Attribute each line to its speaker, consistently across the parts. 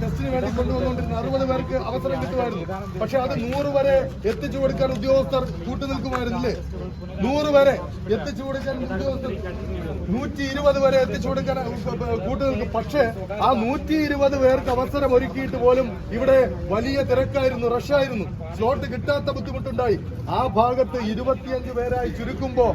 Speaker 1: ടെസ്റ്റിന് വേണ്ടി കൊണ്ടുവന്നുകൊണ്ടിരുന്ന അറുപത് പേർക്ക് അവസരം കിട്ടുമായിരുന്നു. പക്ഷെ അത് നൂറ് വരെ എത്തിച്ചു കൊടുക്കാൻ ഉദ്യോഗസ്ഥർ കൂട്ടുനിൽക്കുമായിരുന്നില്ലേ നൂറ് വരെ എത്തിച്ചു കൊടുക്കാൻ ഉദ്യോഗസ്ഥർ നൂറ്റി ഇരുപത് വരെ എത്തിച്ചു കൊടുക്കാൻ കൂട്ടുനിൽക്കും പക്ഷേ ആ നൂറ്റി ഇരുപത് പേർക്ക് അവസരം ഒരുക്കിയിട്ട് പോലും ഇവിടെ വലിയ തിരക്കായിരുന്നു റഷായിരുന്നു സ്ലോട്ട് കിട്ടാത്ത ബുദ്ധിമുട്ടുണ്ടായി. ആ ഭാഗത്ത് ഇരുപത്തിയഞ്ച് പേരായി ചുരുക്കുമ്പോ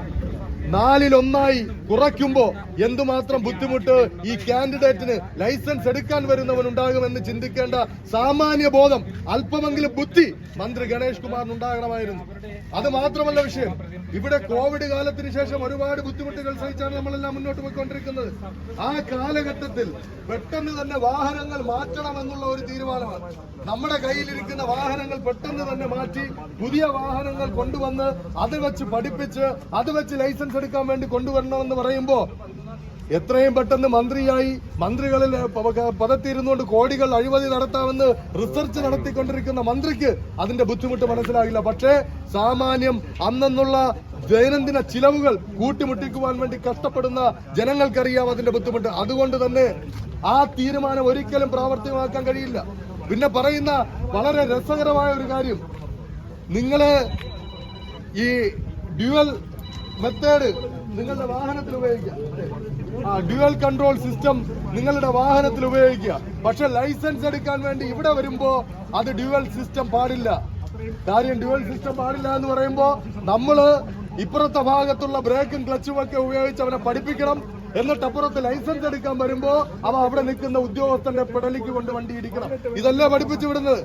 Speaker 1: നാലിലൊന്നായി കുറയ്ക്കുമ്പോ എന്തുമാത്രം ബുദ്ധിമുട്ട് ഈ കാൻഡിഡേറ്റിന് ലൈസൻസ് എടുക്കാൻ വരുന്നവൻ ഉണ്ടാകുമെന്ന് ചിന്തിക്കേണ്ട സാമാന്യ ബോധം അല്പമെങ്കിലും ബുദ്ധി മന്ത്രി ഗണേഷ് കുമാറിന് ഉണ്ടാകണമായിരുന്നു അത് മാത്രമല്ല വിഷയം. ഇവിടെ കോവിഡ് കാലത്തിന് ശേഷം ഒരുപാട് ബുദ്ധിമുട്ടുകൾ സഹിച്ചാണ് നമ്മളെല്ലാം മുന്നോട്ട് പോയിക്കൊണ്ടിരിക്കുന്നത്. ആ കാലഘട്ടത്തിൽ പെട്ടെന്ന് തന്നെ വാഹനങ്ങൾ മാറ്റണം എന്നുള്ള ഒരു തീരുമാനമാണ്. നമ്മുടെ കയ്യിലിരിക്കുന്ന വാഹനങ്ങൾ പെട്ടെന്ന് തന്നെ മാറ്റി പുതിയ വാഹനങ്ങൾ കൊണ്ടുവന്ന് അത് വെച്ച് പഠിപ്പിച്ച് അത് വെച്ച് ലൈസൻസ് എടുക്കാൻ വേണ്ടി കൊണ്ടുവരണമെന്ന് പറയുമ്പോൾ എത്രയും പെട്ടെന്ന് മന്ത്രിയായി മന്ത്രികളിൽ പദത്തിരുന്നുകൊണ്ട് കോടികൾ അഴിമതി നടത്താമെന്ന് റിസർച്ച് നടത്തിക്കൊണ്ടിരിക്കുന്ന മന്ത്രിക്ക് അതിന്റെ ബുദ്ധിമുട്ട് മനസ്സിലാകില്ല പക്ഷേ സാമാന്യം അന്നെന്നുള്ള ദൈനംദിന ചിലവുകൾ കൂട്ടിമുട്ടിക്കുവാൻ വേണ്ടി കഷ്ടപ്പെടുന്ന ജനങ്ങൾക്കറിയാം അതിന്റെ ബുദ്ധിമുട്ട്. അതുകൊണ്ട് തന്നെ ആ തീരുമാനം ഒരിക്കലും പ്രാവർത്തികമാക്കാൻ കഴിയില്ല. പിന്നെ പറയുന്ന വളരെ രസകരമായ ഒരു കാര്യം. നിങ്ങൾ ഈ ഡ്യുവൽ മെത്തേഡ് നിങ്ങളുടെ വാഹനത്തിൽ ഉപയോഗിക്കാം ആ ഡ്യുവൽ കൺട്രോൾ സിസ്റ്റം നിങ്ങളുടെ വാഹനത്തിൽ ഉപയോഗിക്കുക. പക്ഷെ ലൈസൻസ് എടുക്കാൻ വേണ്ടി ഇവിടെ വരുമ്പോ അത് ഡ്യുവൽ സിസ്റ്റം പാടില്ല. കാര്യം ഡ്യുവൽ സിസ്റ്റം പാടില്ല എന്ന് പറയുമ്പോ നമ്മൾ ഇപ്പുറത്തെ ഭാഗത്തുള്ള ബ്രേക്കും ക്ലച്ചും ഒക്കെ ഉപയോഗിച്ച് അവനെ പഠിപ്പിക്കണം. എന്നിട്ട് അപ്പുറത്ത് ലൈസൻസ് എടുക്കാൻ വരുമ്പോ അവ അവിടെ നിൽക്കുന്ന ഉദ്യോഗസ്ഥന്റെ പിടലിക്ക് കൊണ്ട് വണ്ടി ഇടിക്കണം. ഇതല്ലേ പഠിപ്പിച്ചു വിടുന്നത്?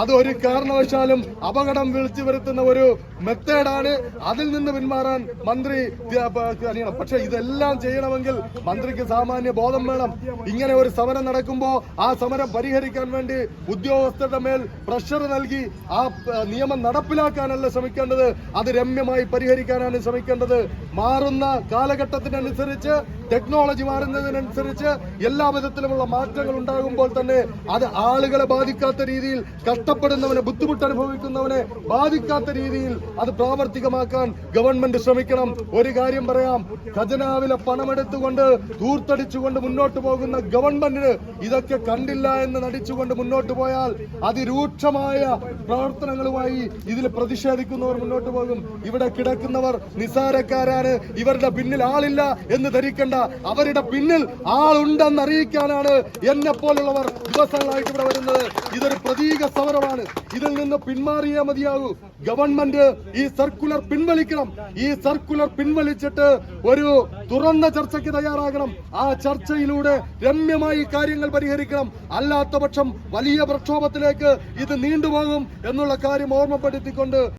Speaker 1: അത് ഒരു കാരണവശാലും അപകടം വിളിച്ചു വരുത്തുന്ന ഒരു മെത്തേഡാണ് അതിൽ നിന്ന് പിന്മാറാൻ മന്ത്രി അറിയണം പക്ഷെ ഇതെല്ലാം ചെയ്യണമെങ്കിൽ മന്ത്രിക്ക് സാമാന്യ ബോധം വേണം. ഇങ്ങനെ ഒരു സമരം നടക്കുമ്പോ ആ സമരം പരിഹരിക്കാൻ വേണ്ടി ഉദ്യോഗസ്ഥരുടെ മേൽ പ്രഷർ നൽകി ആ നിയമം നടപ്പിലാക്കാനല്ല ശ്രമിക്കേണ്ടത്. അത് രമ്യമായി പരിഹരിക്കാനാണ് ശ്രമിക്കേണ്ടത്. മാറുന്ന കാലഘട്ടത്തിനനുസരിച്ച് ടെക്നോളജി മാറുന്നതിനനുസരിച്ച് എല്ലാ വിധത്തിലുമുള്ള മാറ്റങ്ങൾ ഉണ്ടാകുമ്പോൾ തന്നെ അത് ആളുകളെ ബാധിക്കാത്ത രീതിയിൽ കഷ്ടപ്പെടുന്നവനെ ബുദ്ധിമുട്ട് അനുഭവിക്കുന്നവനെ ബാധിക്കാത്ത രീതിയിൽ അത് പ്രാവർത്തികമാക്കാൻ ഗവൺമെന്റ് ശ്രമിക്കണം. ഒരു കാര്യം പറയാം. ഖജനാവിലെ പണമെടുത്തുകൊണ്ട് ധൂർത്തടിച്ചുകൊണ്ട് മുന്നോട്ട് പോകുന്ന ഗവൺമെന്റിന് ഇതൊക്കെ കണ്ടില്ല എന്ന് നടിച്ചുകൊണ്ട് മുന്നോട്ട് പോയാൽ അതിരൂക്ഷമായ പ്രവർത്തനങ്ങളുമായി ഇതിൽ പ്രതിഷേധിക്കുന്നവർ മുന്നോട്ട് പോകും. ഇവിടെ കിടക്കുന്നവർ നിസാരക്കാരാണ് ഇവരുടെ പിന്നിൽ ആളില്ല എന്ന് ധരിക്കേണ്ട അവരുടെ പിന്നിൽ ആളുണ്ടെന്ന് അറിയിക്കാനാണ് എന്നെ പോലുള്ളവർ ദിവസങ്ങളായിട്ട് ഇവിടെ വരുന്നത്. ഇതൊരു പ്രതീക സമരമാണ്. ഇതിൽ നിന്ന് പിന്മാറിയേ മതിയാകൂ. ഗവൺമെന്റ് ഈ സർക്കുലർ പിൻവലിക്കണം. ഈ സർക്കുലർ പിൻവലിച്ചിട്ട് ഒരു തുറന്ന ചർച്ചയ്ക്ക് തയ്യാറാകണം. ആ ചർച്ചയിലൂടെ രമ്യമായി കാര്യങ്ങൾ പരിഹരിക്കണം. അല്ലാത്ത പക്ഷം വലിയ പ്രക്ഷോഭത്തിലേക്ക് ഇത് നീണ്ടുപോകും എന്നുള്ള കാര്യം ഓർമ്മപ്പെടുത്തിക്കൊണ്ട്